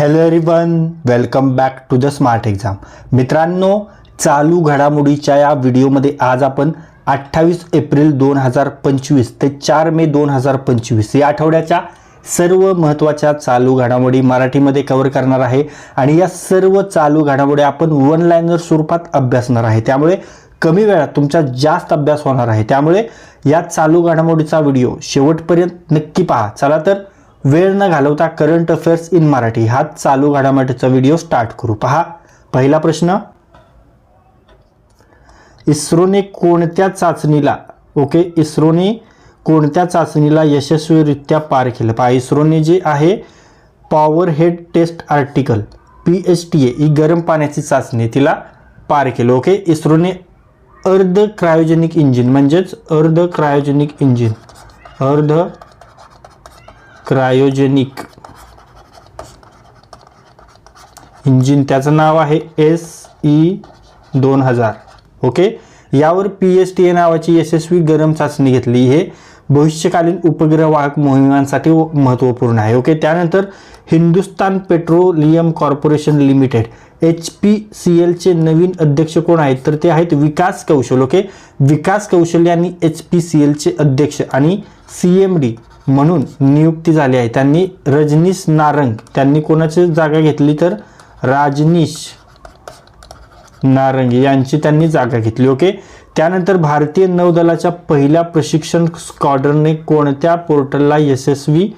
Hello everyone welcome back to the smart exam मित्रांनो चालू घडामोडीच्या या व्हिडिओमध्ये आज आपण अठ्ठावीस एप्रिल दोन हजार पंचवीस ते चार मे दोन हजार पंचवीस या आठवड्याच्या सर्व महत्त्वाच्या चालू घडामोडी मराठीमध्ये कव्हर करणार आहे. आणि या सर्व चालू घडामोडी आपण वन लाईनर स्वरूपात अभ्यासणार आहे. त्यामुळे कमी वेळात तुमचा जास्त अभ्यास होणार आहे. त्यामुळे या चालू घडामोडीचा व्हिडिओ शेवटपर्यंत नक्की पहा. चला तर वेळ न घालवता करंट अफेअर्स इन मराठी हा चालू घडामोडीचा व्हिडिओ स्टार्ट करू. पहा. पहिला प्रश्न. इस्रोने कोणत्या चाचणीला ओके इस्रोने कोणत्या चाचणीला यशस्वीरित्या पार केलं? पहा इस्रोने जे आहे power head test article P H T A ही गरम पाण्याची चाचणी तिला पार केलं ओके इस्रोने अर्ध क्रायोजेनिक इंजिन म्हणजेच अर्ध क्रायोजेनिक इंजिन अर्ध क्रायोजेनिक. इंजिन त्याचं नाव आहे एस ई दोन हजार. ओके? यावर पी एस टी ए नावाची यशस्वी गरम चाचणी घेतली. हे भविष्यकालीन उपग्रह वाहक मोहिमांसाठी महत्त्वपूर्ण आहे. ओके? त्यानंतर Hindustan petroleum corporation limited H P C एलचे नवीन अध्यक्ष कोण आहेत? तर ते आहेत विकास कौशल. ओके? विकास कौशल यांनी एच पी सी एलचे अध्यक्ष आणि सी एम डी. म्हणून नियुक्ती झाली आहे. त्यांनी रजनीश नारंग त्यांनी कोणाची जागा घेतली तर? राजनीश नारंगी यांची त्यांनी जागा घेतली. ओके? त्यानंतर भारतीय नौदलाच्या पहिल्या प्रशिक्षण स्क्वॉड्रनने कोणत्या पोर्टलला यशस्वी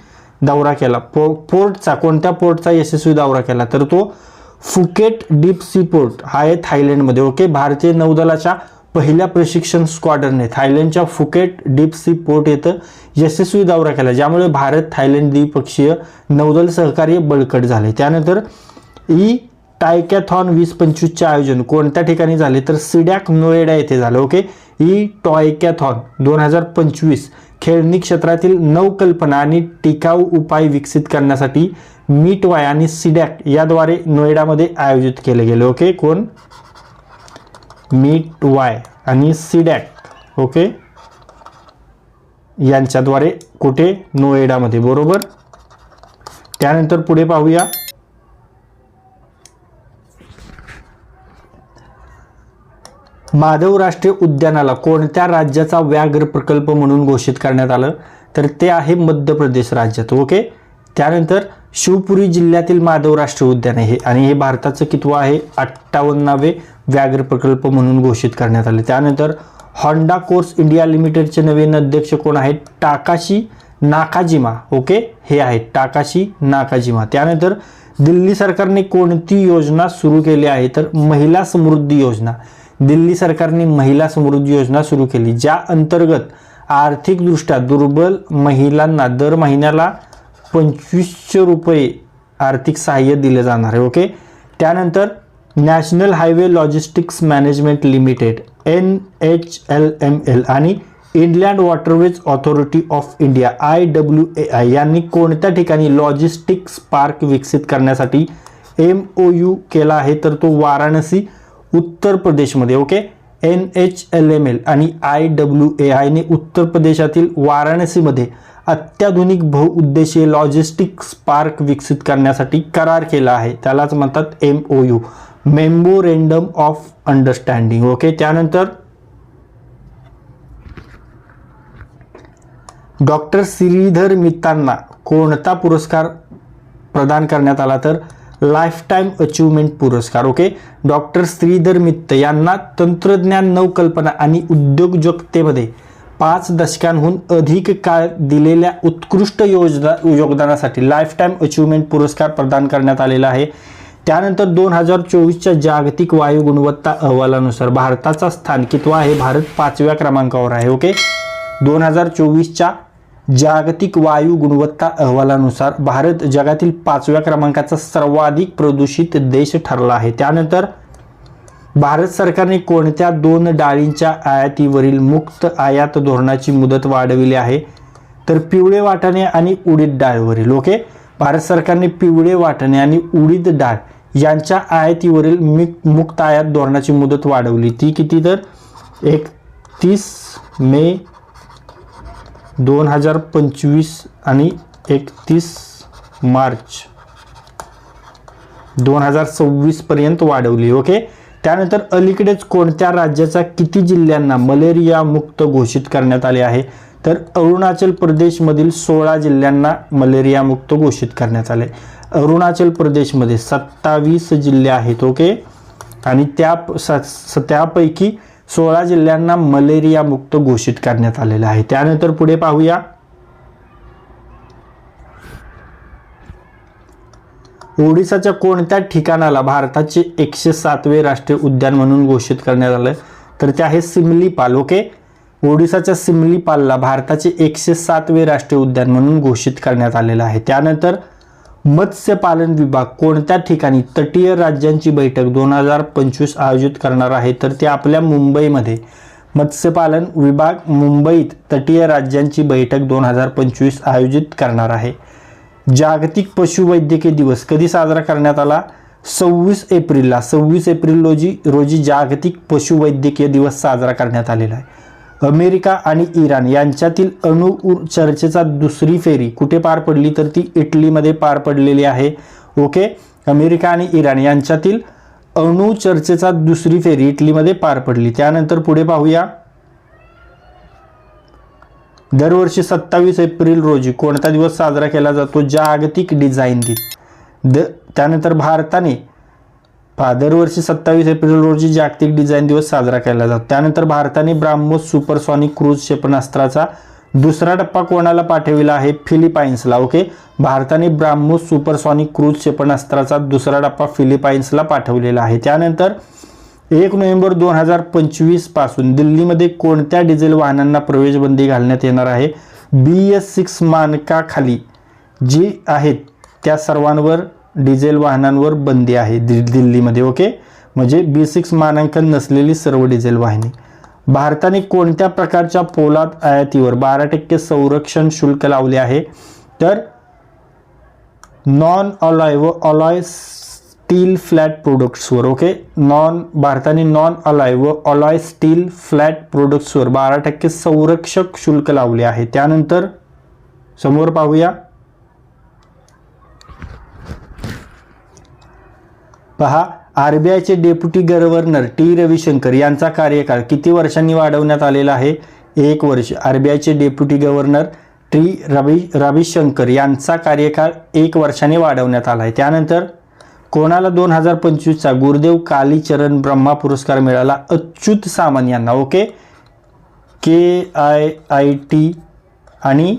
दौरा केला? पो पोर्टचा कोणत्या पोर्टचा यशस्वी दौरा केला? तर तो फुकेट डीप सी पोर्ट हा आहे थायलंडमध्ये. ओके? भारतीय नौदलाच्या पहिल्या प्रशिक्षण स्क्वॉडरने थायलंडच्या फुकेट डीप सी पोर्ट येथं यशस्वी दौरा केला ज्यामुळे भारत थायलंड द्विपक्षीय नौदल सहकार्य बळकट झाले. त्यानंतर ई टायकॅथॉन वीस पंचवीसचे आयोजन कोणत्या ठिकाणी झाले? तर सिडॅक नोएडा येथे झालं ओके? ई टॉयकॅथॉन दोन हजार पंचवीस खेळणी क्षेत्रातील नवकल्पना आणि टिकाऊ उपाय विकसित करण्यासाठी मीटवाय आणि सिडॅक याद्वारे नोएडामध्ये आयोजित केले गेले ओके? कोण? मीट वाय आणि सिडॅक ओके? यांच्याद्वारे कुठे? नोएडामध्ये बरोबर? त्यानंतर पुढे पाहूया. माधव राष्ट्रीय उद्यानाला कोणत्या राज्याचा व्याघ्र प्रकल्प म्हणून घोषित करण्यात आलं? तर ते आहे मध्य प्रदेश राज्यात ओके? त्यानंतर शिवपुरी जिल्ह्यातील माधव राष्ट्रीय उद्यान आहे. आणि हे भारताचं कितवं आहे? अठ्ठावन्नावे व्याघ्र प्रकल्प म्हणून घोषित करण्यात आले. त्यानंतर हॉन्डा कोर्स इंडिया लिमिटेडचे नवीन अध्यक्ष कोण आहेत? Takashi Nakajima. ओके? हे आहेत. Takashi Nakajima. त्यानंतर दिल्ली सरकारने कोणती योजना सुरू केली आहे? तर महिला समृद्धी योजना. दिल्ली सरकारने महिला समृद्धी योजना सुरू केली ज्या अंतर्गत आर्थिकदृष्ट्या दुर्बल महिलांना दर महिन्याला पंचवीसशे रुपये आर्थिक सहाय्य दिले जाणार आहे ओके त्यानंतर national highway logistics management limited N H L M L आणि inland waterways authority of India I W A I यांनी कोणत्या ठिकाणी लॉजिस्टिक्स पार्क विकसित करण्यासाठी एम ओ यू केला आहे? तर तो वाराणसी उत्तर प्रदेशमध्ये okay N H L M L आणि आय डब्ल्यू ए आयने उत्तर प्रदेशातील वाराणसीमध्ये अत्याधुनिक बहुउद्देशीय लॉजिस्टिक्स पार्क विकसित करण्यासाठी करार केला आहे. त्यालाच म्हणतात M O U memorandum of understanding okay त्यानंतर डॉक्टर श्रीधर मित्तांना कोणता पुरस्कार प्रदान करण्यात आला तर लाईफटाईम अचीवमेंट अचिव्हमेंट पुरस्कार. ओके डॉक्टर श्रीधर मित्त यांना तंत्रज्ञान नवकल्पना आणि उद्योजकतेमध्ये पाच दशकांहून अधिक काळ दिलेल्या उत्कृष्ट योजना योगदानासाठी लाईफ टाईम अचिव्हमेंट पुरस्कार प्रदान करण्यात आलेला आहे. त्यानंतर दोन हजार चोवीसच्या जागतिक वायू गुणवत्ता अहवालानुसार भारताचा स्थानकित्व आहे. भारत पाचव्या क्रमांकावर आहे ओके? दोन हजार चोवीसच्या जागतिक वायू गुणवत्ता अहवालानुसार भारत जगातील पाचव्या क्रमांकाचा सर्वाधिक प्रदूषित देश ठरला आहे. त्यानंतर भारत सरकारने कोणत्या दोन डाळींच्या आयातीवरील मुक्त आयात धोरणाची मुदत वाढविली आहे? तर पिवळे वाटाणे आणि उडीद डाळवरील ओके? भारत सरकारने पिवळे वाटाणे आणि उडीद डाळ यांच्या आयातीवरील मि मुक्त आयात धोरणाची मुदत वाढवली. ती किती तर? एकतीस मे दोन हजार पंचवीस आणि एकतीस मार्च दोन हजार सव्वीसपर्यंत वाढवली ओके? त्यानंतर अलीकडेच कोणत्या राज्याचा किती जिल्ह्यांना मलेरिया मुक्त घोषित करण्यात आले आहे? तर अरुणाचल प्रदेशमधील सोळा जिल्ह्यांना मलेरिया मुक्त घोषित करण्यात आले. अरुणाचल प्रदेशमध्ये सत्तावीस जिल्हे आहेत ओके? आणि त्या स- स- त्यापैकी सोळा जिल्ह्यांना मलेरिया मुक्त घोषित करण्यात आलेलं आहे. त्यानंतर पुढे पाहूया. ओडिसाच्या कोणत्या ठिकाणाला भारताचे एकशे सातवे राष्ट्रीय उद्यान म्हणून घोषित करण्यात आलं तर ते आहे सिमलीपाल ओके? ओडिसाच्या सिमलीपालला भारताचे एकशे सातवे राष्ट्रीय उद्यान म्हणून घोषित करण्यात आलेलं आहे. त्यानंतर मत्स्यपालन विभाग कोणत्या ठिकाणी तटीय राज्यांची बैठक दोन हजार पंचवीस आयोजित करणार आहे? तर ते आपल्या मुंबईमध्ये. मत्स्यपालन विभाग मुंबईत तटीय राज्यांची बैठक दोन हजार पंचवीस आयोजित करणार आहे. जागतिक पशुवैद्यकीय दिवस कधी साजरा करण्यात आला? सव्वीस एप्रिलला. सव्वीस एप्रिल रोजी रोजी जागतिक पशुवैद्यकीय दिवस साजरा करण्यात आलेला आहे. अमेरिका आणि इराण यांच्यातील अणु चर्चेचा दुसरी फेरी कुठे पार पडली? तर ती इटलीमध्ये पार पडलेली आहे. ओके? अमेरिका आणि इराण यांच्यातील अणु चर्चेचा दुसरी फेरी इटलीमध्ये पार पडली. त्यानंतर पुढे पाहूया. दरवर्षी सत्तावीस एप्रिल रोजी कोणता दिवस साजरा केला जातो? जागतिक डिझाईन दिन. द त्यानंतर भारताने पहा दरवर्षी सत्तावीस एप्रिल रोजी जागतिक डिझाईन दिवस साजरा केला जातो. त्यानंतर भारताने ब्राह्मोस सुपरसॉनिक क्रूज क्षेपणास्त्राचा दुसरा टप्पा कोणाला पाठविला आहे? फिलिपाईन्सला. ओके? भारताने ब्राह्मोस सुपरसॉनिक क्रूज क्षेपणास्त्राचा दुसरा टप्पा फिलिपाईन्सला पाठवलेला आहे. त्यानंतर एक नोव्हेंबर दोन हजार पंचवीसपासून दिल्लीमध्ये कोणत्या डिझेल वाहनांना प्रवेशबंदी घालण्यात येणार आहे? बी एस सिक्स मानकाखाली जी आहेत त्या सर्वांवर डिझेल वाहनांवर बंदी आहे दि दिल्लीमध्ये ओके? म्हणजे बी सिक्स मानांकन नसलेली सर्व डिझेल वाहने. भारताने कोणत्या प्रकारच्या पोलाद आयातीवर बारा टक्के संरक्षण शुल्क लावले आहे? तर नॉन अलॉय व अलॉय स्टील फ्लॅट प्रोडक्ट्सवर ओके नॉन भारताने नॉन अलॉय व अलॉय स्टील फ्लॅट प्रोडक्ट्सवर बारा टक्के संरक्षक शुल्क लावले आहे. त्यानंतर समोर पाहूया. पहा आरबीआयचे डेप्युटी गव्हर्नर टी रविशंकर यांचा कार्यकाळ किती वर्षांनी वाढवण्यात आलेला आहे? एक वर्ष. आरबीआयचे deputy governor T Ravi Ravishankar यांचा कार्यकाळ एक वर्षाने वाढवण्यात आला आहे. त्यानंतर कोणाला दोन हजार पंचवीसचा गुरुदेव कालीचरण ब्रह्मा पुरस्कार मिळाला? अच्युत सामंत यांना okay? K I I T आणि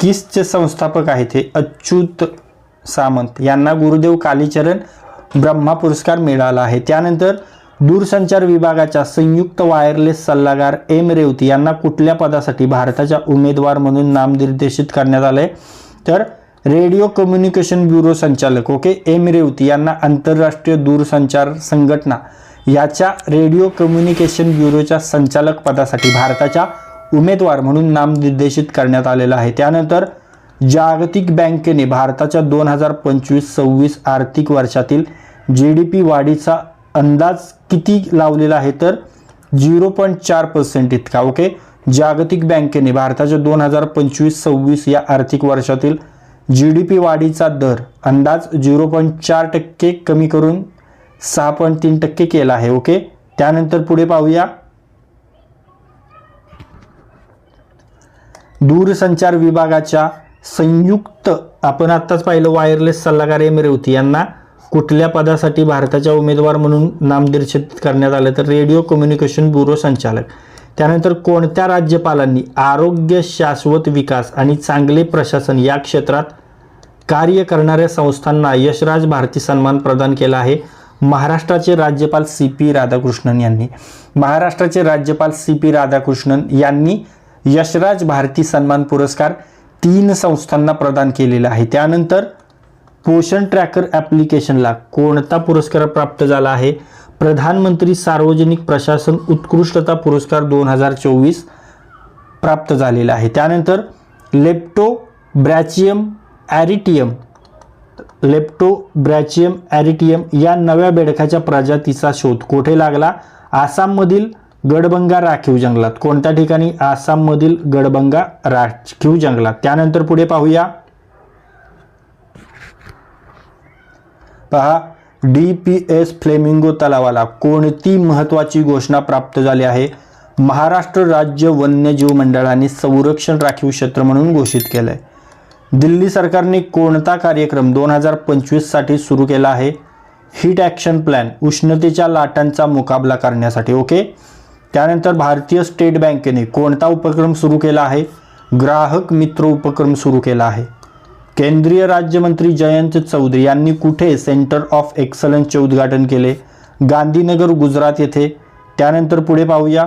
किसचे संस्थापक आहेत हे अच्युत सामंत यांना गुरुदेव कालीचरण ब्रह्मा पुरस्कार मिळाला आहे. त्यानंतर दूरसंचार विभागाच्या संयुक्त वायरलेस सल्लागार एम रेवती यांना कुठल्या पदासाठी भारताच्या उमेदवार म्हणून नामनिर्देशित करण्यात आले तर रेडिओ कम्युनिकेशन ब्युरो संचालक ओके एम रेवती यांना आंतरराष्ट्रीय दूरसंचार संघटना याच्या रेडिओ कम्युनिकेशन ब्युरोच्या संचालक पदासाठी भारताच्या उमेदवार म्हणून नामनिर्देशित करण्यात आलेलं आहे. त्यानंतर जागतिक बँकेने भारताच्या दोन हजार पंचवीस सव्वीस आर्थिक वर्षातील जी डी पी वाढीचा अंदाज किती लावलेला आहे तर झिरो पॉईंट चार पर्सेंट इतका ओके. जागतिक बँकेने भारताच्या दोन हजार पंचवीस सव्वीस या आर्थिक वर्षातील जी डी पी वाढीचा दर अंदाज झिरो पॉईंट चार टक्के कमी करून सहा पॉईंट तीन टक्के केला आहे. ओके त्यानंतर पुढे पाहूया. दूरसंचार विभागाच्या संयुक्त आपण आत्ताच पाहिलं वायरलेस सल्लागार एम रेवती यांना कुठल्या पदासाठी भारताच्या उमेदवार म्हणून नामनिर्देशित करण्यात आलं? तर रेडिओ कम्युनिकेशन ब्युरो संचालक. त्यानंतर कोणत्या राज्यपालांनी आरोग्य शाश्वत विकास आणि चांगले प्रशासन या क्षेत्रात कार्य करणाऱ्या संस्थांना यशराज भारती सन्मान प्रदान केला आहे? महाराष्ट्राचे राज्यपाल सी पी राधाकृष्णन यांनी. महाराष्ट्राचे राज्यपाल सी पी राधाकृष्णन यांनी यशराज भारती सन्मान पुरस्कार तीन संस्थांना प्रदान केलेला आहे. त्यानंतर पोषण ट्रॅकर ॲप्लिकेशनला कोणता पुरस्कार प्राप्त झाला आहे? प्रधानमंत्री सार्वजनिक प्रशासन उत्कृष्टता पुरस्कार दोन हजार चोवीस प्राप्त झालेला आहे. त्यानंतर लेप्टो ब्रॅचियम ॲरिटियम लेप्टो ब्रॅचियम ॲरिटियम या नव्या बेडकाच्या प्रजातीचा शोध कोठे लागला? आसाममधील गडबंगा राखीव जंगलात. कोणत्या ठिकाणी? आसाममधील गडबंगा राखीव जंगलात. त्यानंतर पुढे पाहूया. पहा डी पी एस फ्लेमिंगो तलावाला कोणती महत्त्वाची घोषणा प्राप्त झाली आहे? महाराष्ट्र राज्य वन्यजीव मंडळाने संरक्षण राखीव क्षेत्र म्हणून घोषित केलं आहे दिल्ली सरकारने कोणता कार्यक्रम दोन हजार पंचवीससाठी सुरू केला आहे? हीट ॲक्शन प्लॅन उष्णतेच्या लाटांचा मुकाबला करण्यासाठी ओके? त्यानंतर भारतीय स्टेट बँकेने कोणता उपक्रम सुरू केला आहे? ग्राहक मित्र उपक्रम सुरू केला आहे. केंद्रीय राज्यमंत्री जयंत चौधरी यांनी कुठे सेंटर ऑफ एक्सलन्सचे उद्घाटन केले? गांधीनगर गुजरात येथे. त्यानंतर पुढे पाहूया.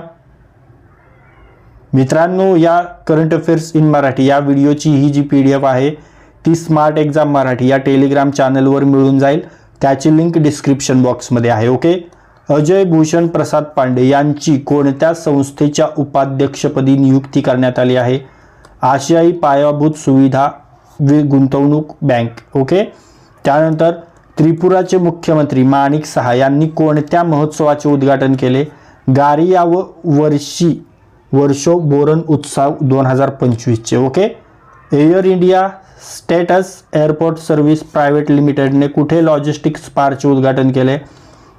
मित्रांनो या करंट अफेअर्स इन मराठी या व्हिडिओची ही जी पी डी एफ आहे ती स्मार्ट एक्झाम मराठी या टेलिग्राम चॅनलवर मिळून जाईल. त्याची लिंक डिस्क्रिप्शन बॉक्समध्ये आहे ओके अजय भूषण प्रसाद पांडे यांची कोणत्या संस्थेच्या उपाध्यक्षपदी नियुक्ती करण्यात आली आहे? आशियाई पायाभूत सुविधा वि गुंतवणूक बँक ओके? त्यानंतर त्रिपुराचे मुख्यमंत्री माणिक सहा यांनी कोणत्या महोत्सवाचे उद्घाटन केले? गारिया व वर्षी वर्षो बोरन उत्सव दोन हजार पंचवीसचे okay? Air India SATS airport service private लिमिटेडने कुठे लॉजिस्टिक्स पार्कचे उद्घाटन केले?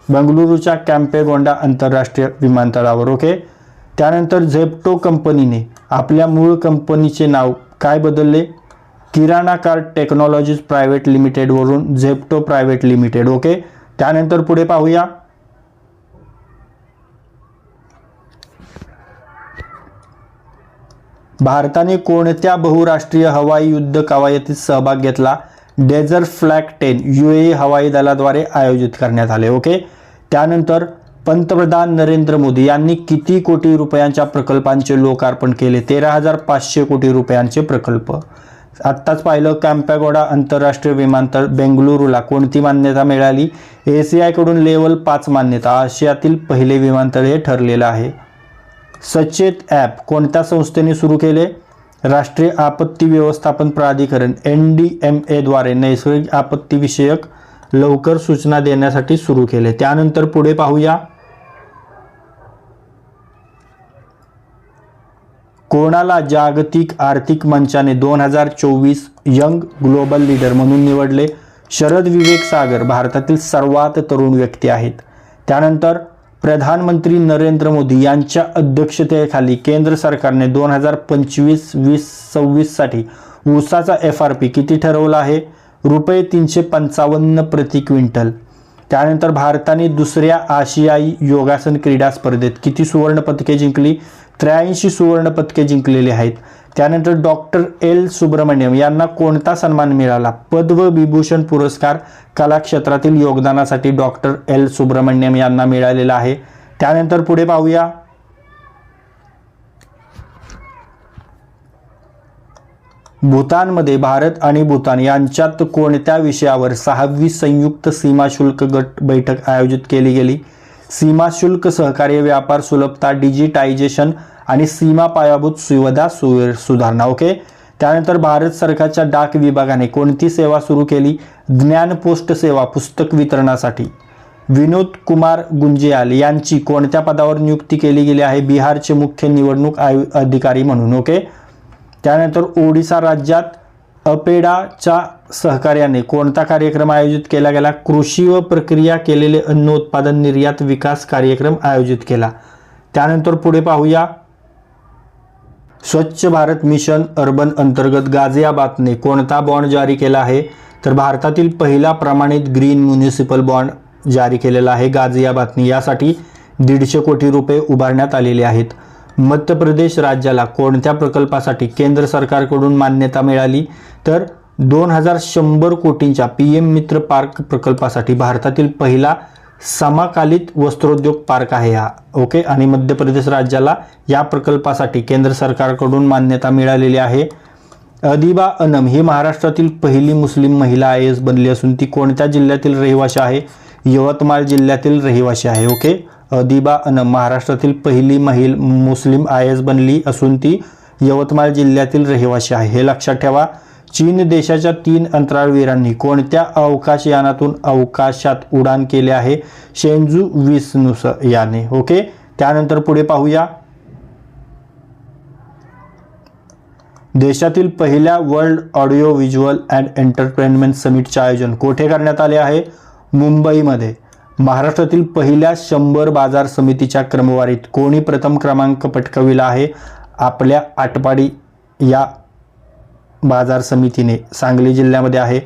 बंगळुरूच्या कॅम्पेगोंडा आंतरराष्ट्रीय विमानतळावर ओके? त्यानंतर झेप्टो कंपनीने आपल्या मूळ कंपनीचे नाव काय बदलले? किराणा कार्ड टेक्नॉलॉजीज प्रायव्हेट लिमिटेडवरून झेप्टो प्रायव्हेट लिमिटेड ओके? त्यानंतर पुढे पाहूया. भारताने कोणत्या बहुराष्ट्रीय हवाई युद्ध कवायतीत सहभाग घेतला? Desert flag ten U A हवाई दलाद्वारे आयोजित करण्यात आले ओके? त्यानंतर पंतप्रधान नरेंद्र मोदी यांनी किती कोटी रुपयांच्या प्रकल्पांचे लोकार्पण केले? तेरा हजार पाचशे कोटी रुपयांचे प्रकल्प. आत्ताच पाहिलं कॅम्पॅगोडा आंतरराष्ट्रीय विमानतळ बेंगळुरूला कोणती मान्यता मिळाली? ए सी आयकडून लेवल पाच मान्यता. आशियातील पहिले विमानतळ हे ठरलेलं आहे. सचेत ॲप कोणत्या संस्थेने सुरू केले? राष्ट्रीय आपत्ती व्यवस्थापन प्राधिकरण एन डी एम एद्वारे नैसर्गिक आपत्तीविषयक लवकर सूचना देण्यासाठी सुरू केले. त्यानंतर पुढे पाहूया. कोणाला जागतिक आर्थिक मंचाने दोन हजार चोवीस यंग ग्लोबल लीडर म्हणून निवडले? शरद विवेक सागर भारतातील सर्वात तरुण व्यक्ती आहेत. त्यानंतर प्रधानमंत्री नरेंद्र मोदी यांच्या अध्यक्षतेखाली केंद्र सरकारने दोन हजार पंचवीस वीस सव्वीससाठी ऊसाचा एफ आर पी किती ठरवला आहे? रुपये तीनशे पंचावन्न प्रति क्विंटल. त्यानंतर भारताने दुसऱ्या आशियाई योगासन क्रीडा स्पर्धेत किती सुवर्णपदके जिंकली? त्र्याऐंशी सुवर्णपदके जिंकलेले जिंकलेली आहेत. त्यानंतर डॉक्टर एल. सुब्रमण्यम यांना कोणता सन्मान मिळाला? पद्म विभूषण पुरस्कार कलाक्षेत्रातील योगदानासाठी डॉक्टर एल. सुब्रमण्यम यांना मिळालेला आहे. त्यानंतर पुढे पाहूया. भूतानमध्ये भारत आणि भूतान यांच्यात कोणत्या विषयावर सहावी संयुक्त सीमा शुल्क गट बैठक आयोजित केली गेली? सीमा शुल्क सहकार्य व्यापार सुलभता डिजिटायझेशन आणि सीमा पायाभूत सुविधा सु सुधारणा ओके? त्यानंतर भारत सरकारच्या डाक विभागाने कोणती सेवा सुरू केली? ज्ञान पोस्ट सेवा पुस्तक वितरणासाठी. विनोद कुमार गुंजियाल यांची कोणत्या पदावर नियुक्ती केली गेली आहे? बिहारचे मुख्य निवडणूक आयु अधिकारी म्हणून ओके? त्यानंतर ओडिसा राज्यात अपेडाच्या सहकार्याने कोणता कार्यक्रम आयोजित केला गेला? कृषी व प्रक्रिया केलेले अन्न उत्पादन निर्यात विकास कार्यक्रम आयोजित केला. त्यानंतर पुढे पाहूया. स्वच्छ भारत मिशन अर्बन अंतर्गत गाझियाबादने कोणता बॉन्ड जारी केला आहे? तर भारतातील पहिला प्रमाणित ग्रीन म्युनिसिपल बॉन्ड जारी केलेला आहे गाझियाबादने यासाठी दीडशे कोटी रुपये उभारण्यात आलेले आहेत. मध्य प्रदेश राज्याला कोणत्या प्रकल्पासाठी केंद्र सरकारकडून मान्यता मिळाली? तर दोन हजार शंभर कोटींच्या पी एम मित्र पार्क प्रकल्पासाठी भारतातील पहिला समाकालित वस्त्रोद्योग पार्क आहे हा. ओके? आणि मध्य प्रदेश राज्याला या प्रकल्पासाठी केंद्र सरकारकडून मान्यता मिळालेली आहे. अदिबा अनम ही महाराष्ट्रातील पहिली मुस्लिम महिला आय एस बनली असून ती कोणत्या जिल्ह्यातील रहिवाशी आहे? यवतमाळ जिल्ह्यातील रहिवाशी आहे. ओके? अदिबा महाराष्ट्रातील पहिली महिल मुस्लिम आय एस बनली असून ती यवतमाळ जिल्ह्यातील रहिवासी आहे. हे लक्षात ठेवा चीन देशाच्या तीन अंतराळवीरांनी कोणत्या अवकाशयानातून अवकाशात उडान केले आहे? शेंजू विस्नुस याने. ओके? त्यानंतर पुढे पाहूया. देशातील पहिल्या world audio visual and entertainment समिटचे आयोजन कोठे करण्यात आले आहे? मुंबईमध्ये. महाराष्ट्रातील पहिल्या शंभर बाजार समितीच्या क्रमवारीत कोणी प्रथम क्रमांक पटकविला आहे? आपल्या आटपाडी या बाजार समितीने सांगली जिल्ह्यामध्ये आहे.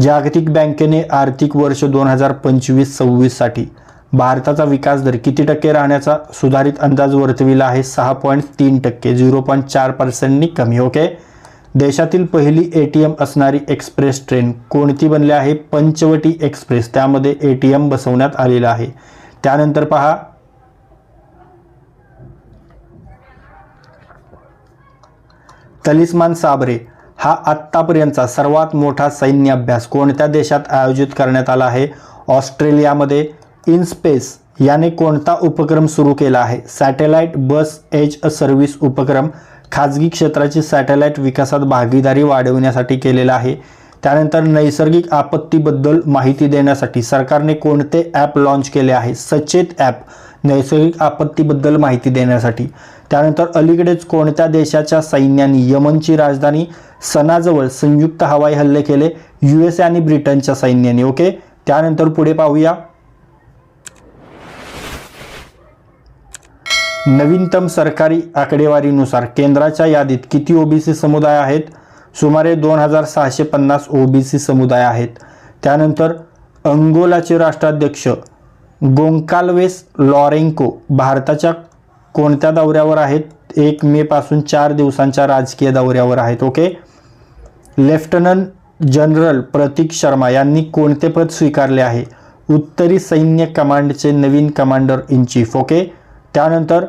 जागतिक बँकेने आर्थिक वर्ष दोन हजार पंचवीस सव्वीससाठी भारताचा विकास दर किती टक्के राहण्याचा सुधारित अंदाज वर्तविला आहे? सहा पॉईंट तीन टक्के झिरो पॉईंट चार पर्सेंटनी कमी ओके? देशातील पहिली ए टी एम असणारी एक्सप्रेस ट्रेन कोणती बनली आहे? पंचवटी एक्सप्रेस. त्यामध्ये ए टी एम बसवण्यात आलेलं आहे. त्यानंतर पहा. तलिस्मान साबरे हा आत्तापर्यंतचा सर्वात मोठा सैन्य अभ्यास कोणत्या देशात आयोजित करण्यात आला आहे? ऑस्ट्रेलियामध्ये इन स्पेस याने कोणता उपक्रम सुरू केला आहे? Satellite bus as a service उपक्रम खाजगी क्षेत्राची सॅटेलाइट विकासात भागीदारी वाढवण्यासाठी केलेला आहे. त्यानंतर नैसर्गिक आपत्तीबद्दल माहिती देण्यासाठी सरकारने कोणते ॲप लॉन्च केले आहे? सचेत ॲप नैसर्गिक आपत्तीबद्दल माहिती देण्यासाठी. त्यानंतर अलीकडेच कोणत्या देशाच्या सैन्याने यमनची राजधानी सनाजवळ संयुक्त हवाई हल्ले केले? यू एस ए आणि ब्रिटनच्या सैन्याने ओके? त्यानंतर पुढे पाहूया. नवीनतम सरकारी आकडेवारीनुसार केंद्राच्या यादीत किती ओबीसी समुदाय आहेत? सुमारे दोन हजार सहाशे पन्नास ओबीसी समुदाय आहेत. त्यानंतर अंगोलाचे राष्ट्राध्यक्ष गोंकाल्वेस लॉरेंको भारताच्या कोणत्या दौऱ्यावर आहेत? एक मे पासून चार दिवसांच्या राजकीय दौऱ्यावर आहेत okay? Lieutenant general Prateek Sharma यांनी कोणते पद स्वीकारले आहे? उत्तरी सैन्य कमांडचे नवीन कमांडर इन चीफ ओके? त्यानंतर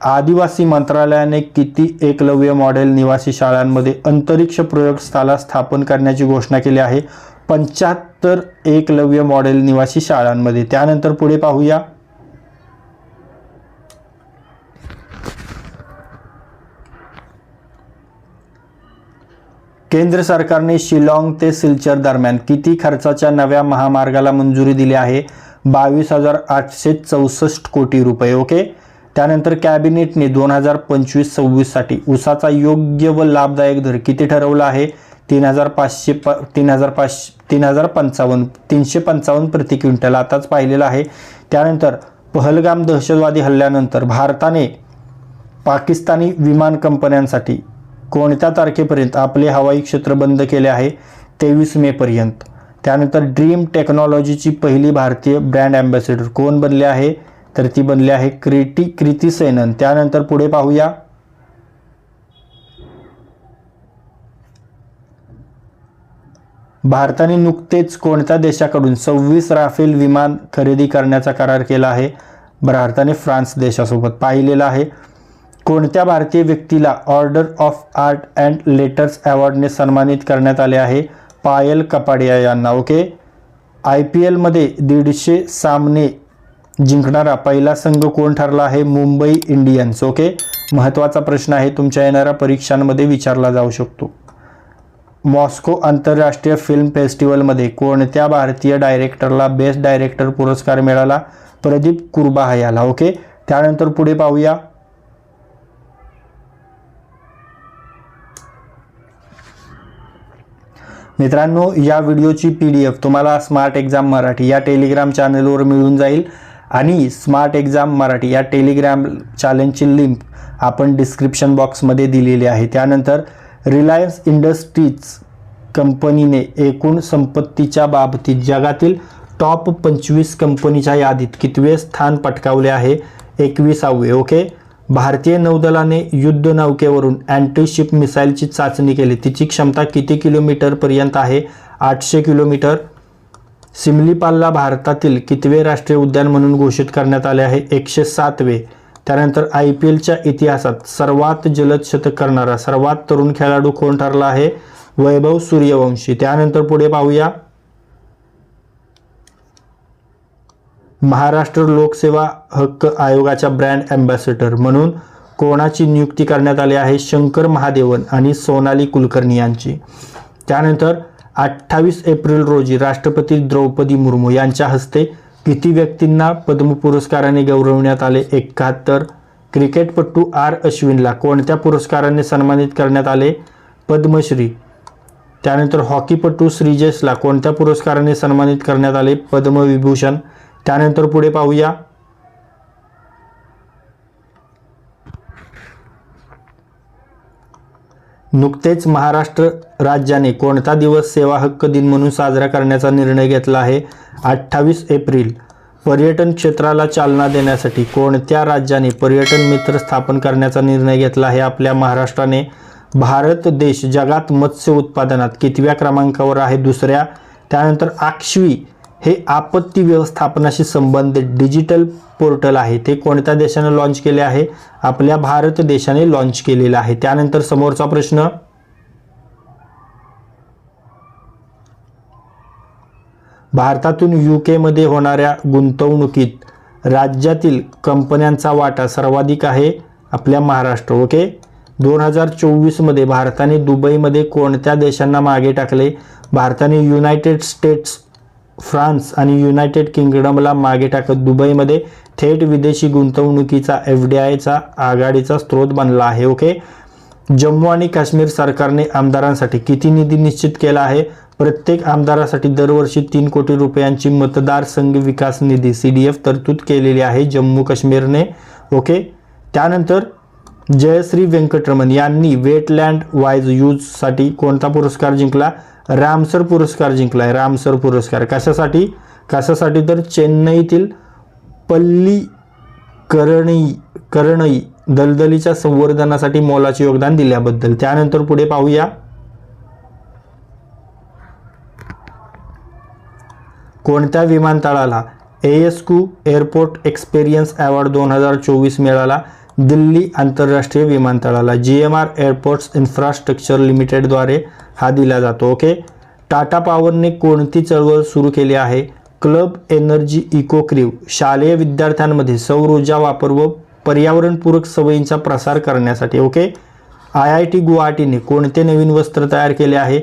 आदिवासी मंत्रालयाने किती एकलव्य मॉडेल निवासी शाळांमध्ये अंतरिक्ष प्रयोगशाळा स्थापन करण्याची घोषणा केली आहे? पंच्याहत्तर एकलव्य मॉडेल निवासी शाळांमध्ये. त्यानंतर पुढे पाहूया. केंद्र सरकारने शिलाँग ते सिलचर दरम्यान किती खर्चाच्या नव्या महामार्गाला मंजुरी दिली आहे? बावीस हजार आठशे चौसष्ट कोटी रुपये ओके? त्यानंतर कॅबिनेटने दोन हजार पंचवीस सव्वीससाठी ऊसाचा योग्य व लाभदायक दर किती ठरवला आहे? तीन हजार पाचशे प तीन हजार पाचशे तीन हजार पंचावन्न तीनशे पंचावन्न प्रति क्विंटल आताच पाहिलेलं आहे. त्यानंतर पहलगाम दहशतवादी हल्ल्यानंतर भारताने पाकिस्तानी विमान कंपन्यांसाठी कोणत्या तारखेपर्यंत आपले हवाई क्षेत्र बंद केले आहे? तेवीस मेपर्यंत त्यानंतर ड्रीम टेक्नॉलॉजीची पहिली भारतीय ब्रँड ॲम्बॅसेडर कोण बनले आहे? तर ती बनली आहे क्रिटी क्रिती सेनन. त्यानंतर पुढे पाहूया. भारताने नुकतेच कोणत्या देशाकडून सव्वीस राफेल विमान खरेदी करण्याचा करार केला आहे? भारताने फ्रान्स देशासोबत पाहिलेला आहे. कोणत्या भारतीय व्यक्तीला order of art and letters अवॉर्डने सन्मानित करण्यात आले आहे? पायल कपाडिया यांना. ओके. आय पी एलमध्ये दीडशे सामने जिंकणारा पहिला संघ कोण ठरला आहे? मुंबई इंडियन्स. ओके? महत्त्वाचा प्रश्न आहे. तुमच्या येणाऱ्या परीक्षांमध्ये विचारला जाऊ शकतो. मॉस्को आंतरराष्ट्रीय फिल्म फेस्टिवलमध्ये कोणत्या भारतीय डायरेक्टरला बेस्ट डायरेक्टर पुरस्कार मिळाला? प्रदीप कुर्बा याला ओके? त्यानंतर पुढे पाहूया. मित्रांनो या व्हिडिओची पी डी एफ तुम्हाला स्मार्ट एक्झाम मराठी या टेलिग्राम चॅनलवर मिळून जाईल. आणि स्मार्ट एक्झाम मराठी या टेलिग्राम चॅलेंजची लिंक आपण डिस्क्रिप्शन बॉक्समध्ये दिलेली आहे. त्यानंतर रिलायन्स इंडस्ट्रीज कंपनीने एकूण संपत्तीच्या बाबतीत जगातील टॉप पंचवीस कंपनीच्या यादीत कितवे स्थान पटकावले आहे? एकविसावे ओके? भारतीय नौदलाने युद्ध नौकेवरून अँटीशिप मिसाईलची चाचणी केली. तिची क्षमता किती किलोमीटरपर्यंत आहे? आठशे किलोमीटर. सिमलीपालला भारतातील कितवे राष्ट्रीय उद्यान म्हणून घोषित करण्यात आले आहे? एकशे सातवे. त्यानंतर आय पी एलच्या इतिहासात सर्वात जलद शतक करणारा सर्वात तरुण खेळाडू कोण ठरला आहे? वैभव सूर्यवंशी. त्यानंतर पुढे पाहूया. महाराष्ट्र लोकसेवा हक्क आयोगाच्या ब्रँड अँबॅसेडर म्हणून कोणाची नियुक्ती करण्यात आली आहे? शंकर महादेवन आणि सोनाली कुलकर्णी यांची. त्यानंतर अठ्ठावीस एप्रिल रोजी राष्ट्रपती द्रौपदी मुर्मू यांच्या हस्ते किती व्यक्तींना पद्म पुरस्काराने गौरवण्यात आले? एकाहत्तर. क्रिकेटपटू आर. अश्विनला कोणत्या पुरस्काराने सन्मानित करण्यात आले? पद्मश्री. त्यानंतर हॉकीपटू श्रीजेशला कोणत्या पुरस्काराने सन्मानित करण्यात आले? पद्मविभूषण. त्यानंतर पुढे पाहूया. नुकतेच महाराष्ट्र राज्याने कोणता दिवस सेवा हक्क दिन म्हणून साजरा करण्याचा निर्णय घेतला आहे? अठ्ठावीस एप्रिल. पर्यटन क्षेत्राला चालना देण्यासाठी कोणत्या राज्याने पर्यटन मित्र स्थापन करण्याचा निर्णय घेतला आहे? आपल्या महाराष्ट्राने भारत देश जगात मत्स्य उत्पादनात कितव्या क्रमांकावर आहे? दुसऱ्या त्यानंतर आक्षवी हे आपत्ती व्यवस्थापनाशी संबंधित डिजिटल पोर्टल आहे. ते कोणत्या देशाने लॉन्च केले आहे? आपल्या भारत देशाने लॉन्च केलेलं आहे. त्यानंतर समोरचा प्रश्न. भारतातून यू केमध्ये होणाऱ्या गुंतवणुकीत राज्यातील कंपन्यांचा वाटा सर्वाधिक आहे आपल्या महाराष्ट्र ओके दोन हजार चोवीसमध्ये भारताने दुबईमध्ये कोणत्या देशांना मागे टाकले? भारताने युनायटेड स्टेट्स फ्रान्स आणि युनायटेड किंगडमला मागे टाकत दुबईमध्ये थेट विदेशी गुंतवणुकीचा एफ डी आयचा आघाडीचा स्रोत बनला आहे ओके? जम्मू आणि काश्मीर सरकारने आमदारांसाठी किती निधी निश्चित केला आहे? प्रत्येक आमदारासाठी दरवर्षी तीन कोटी रुपयांची मतदारसंघ विकास निधी सी डी एफ तरतूद केलेली आहे जम्मू काश्मीरने ओके? त्यानंतर जयश्री व्यंकटरमण यांनी वेटलँड वाईज यूजसाठी कोणता पुरस्कार जिंकला? रामसर पुरस्कार जिंकलाय. रामसर पुरस्कार. कशासाठी? कशासाठी तर चेन्नईतील पल्ली करणी करणई दलदलीच्या संवर्धनासाठी मोलाचे योगदान दिल्याबद्दल. त्यानंतर पुढे पाहूया. कोणत्या विमानतळाला एएसकू एअरपोर्ट एक्सपिरियन्स अवॉर्ड दोन हजार चोवीस मिळाला? दिल्ली आंतरराष्ट्रीय विमानतळाला G M R airports infrastructure लिमिटेडद्वारे हा दिला जातो ओके? टाटा पॉवरने कोणती चळवळ सुरू केली आहे? क्लब एनर्जी इको क्रीव शालेय विद्यार्थ्यांमध्ये सौर ऊर्जा वापर व पर्यावरणपूरक सवयींचा प्रसार करण्यासाठी ओके? आय आय टी गुवाहाटीने कोणते नवीन वस्त्र तयार केले आहे?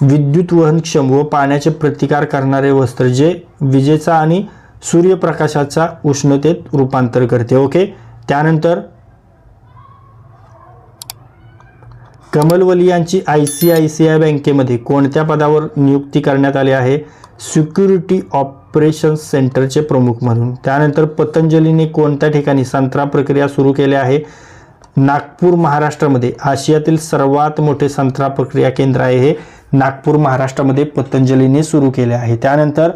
विद्युत वहनक्षम व पाण्याचे प्रतिकार करणारे वस्त्र जे विजेचा आणि सूर्यप्रकाशाचा उष्णतेत रूपांतर करते ओके? त्यानंतर कमलवली यांची I C I C I बँकेमध्ये कोणत्या पदावर नियुक्ती करण्यात आली आहे? सिक्युरिटी ऑपरेशन सेंटरचे प्रमुख म्हणून. त्यानंतर पतंजलीने कोणत्या ठिकाणी संत्रा प्रक्रिया सुरू केल्या आहे? नागपूर महाराष्ट्रामध्ये आशियातील सर्वात मोठे संत्रा प्रक्रिया केंद्र आहे हे नागपूर महाराष्ट्रामध्ये पतंजलीने सुरू केले आहे. त्यानंतर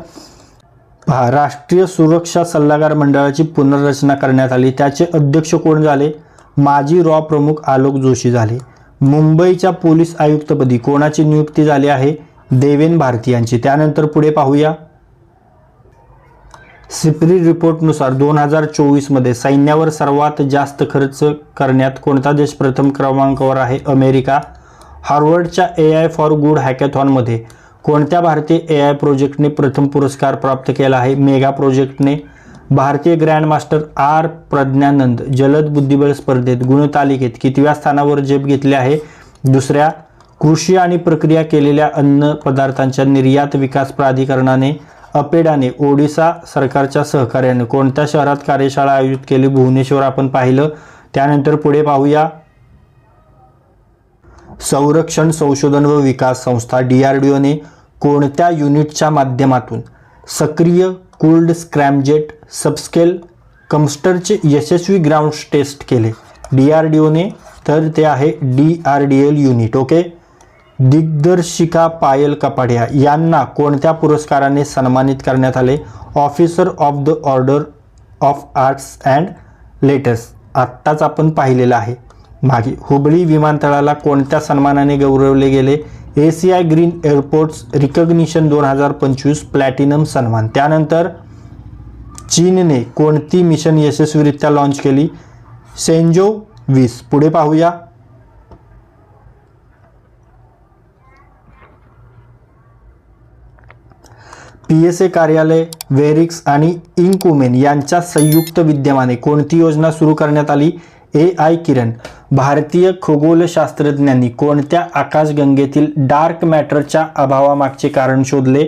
राष्ट्रीय सुरक्षा सल्लागार मंडळाची पुनर्रचना करण्यात आली. त्याचे अध्यक्ष कोण झाले? माजी रॉ प्रमुख आलोक जोशी झाले. मुंबईच्या पोलीस आयुक्तपदी कोणाची नियुक्ती झाली आहे? देवेन भारती यांची. त्यानंतर पुढे पाहूया. सिप्री रिपोर्टनुसार दोन हजार चोवीसमध्ये सैन्यावर सर्वात जास्त खर्च करण्यात कोणता देश प्रथम क्रमांकावर आहे? अमेरिका. हार्वर्डच्या ए आय फॉर गुड हॅकॅथॉनमध्ये कोणत्या भारतीय ए आय प्रोजेक्टने प्रथम पुरस्कार प्राप्त केला आहे? मेगा प्रोजेक्टने भारतीय ग्रँडमास्टर आर प्रज्ञानंद जलद बुद्धिबळ स्पर्धेत गुणतालिकेत कितव्या स्थानावर जेप घेतले आहे? दुसऱ्या कृषी आणि प्रक्रिया केलेल्या अन्न पदार्थांच्या निर्यात विकास प्राधिकरणाने अपेडाने ओडिसा सरकारच्या सहकार्याने कोणत्या शहरात कार्यशाळा आयोजित केली? भुवनेश्वर आपण पाहिलं. त्यानंतर पुढे पाहूया. संरक्षण संशोधन व विकास संस्था डी आर डी ओने कोणत्या युनिटच्या माध्यमातून सक्रिय कूल्ड स्क्रॅमजेट सबस्केल कम्स्टरचे यशस्वी ग्राउंड टेस्ट केले? डी आर डी ओने तर ते आहे D R D L unit okay दिग्दर्शिका पायल कपाडिया यांना कोणत्या पुरस्काराने सन्मानित करण्यात आले? Officer of the order of arts and letters आत्ताच आपण पाहिलेलं आहे. मागे हुबळी विमानतळाला कोणत्या सन्मानाने गौरवले गेले? A C I green airports recognition दोन हजार पंचवीस प्लॅटिनम सन्मान. त्यानंतर चीनने कोणती मिशन यशस्वीरित्या लॉन्च केली? सेंजो वीस. पुढे पाहूया. पी एस ए कार्यालय वेरिक्स आणि इंकुमेन यांच्या संयुक्त विद्यमाने कोणती योजना सुरू करण्यात आली? A I Kiran. भारतीय खगोलशास्त्रज्ञांनी कोणत्या आकाशगंगेतील डार्क मॅटरच्या अभावामागचे कारण शोधले?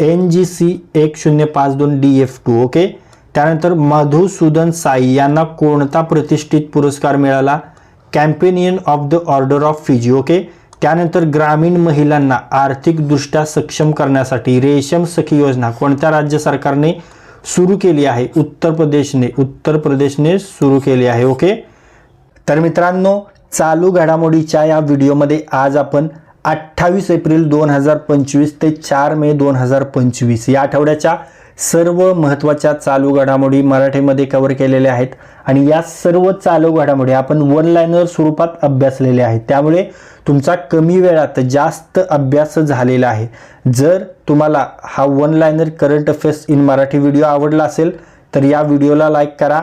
एन जी सी एक शून्य पाच दोन डी एफ टू ओके? त्यानंतर मधुसूदन साई यांना कोणता प्रतिष्ठित पुरस्कार मिळाला? Companion of the order of Fiji okay? त्यानंतर ग्रामीण महिलांना आर्थिकदृष्ट्या सक्षम करण्यासाठी रेशम सखी योजना कोणत्या राज्य सरकारने सुरू केली आहे? उत्तर प्रदेशने उत्तर प्रदेशने सुरू केली आहे ओके? तर मित्रांनो चालू घडामोडीच्या या व्हिडिओमध्ये आज आपण अठ्ठावीस एप्रिल दोन हजार पंचवीस ते चार मे दोन हजार पंचवीस या आठवड्याच्या सर्व महत्त्वाच्या चालू घडामोडी मराठीमध्ये कव्हर केलेल्या आहेत. आणि या सर्व चालू घडामोडी आपण वन लाईनर स्वरूपात अभ्यासलेल्या आहेत. त्यामुळे तुमचा कमी वेळात जास्त अभ्यास झालेला आहे. जर तुम्हाला हा one liner current affairs in Marathi video आवडला असेल तर या व्हिडिओला लाईक करा.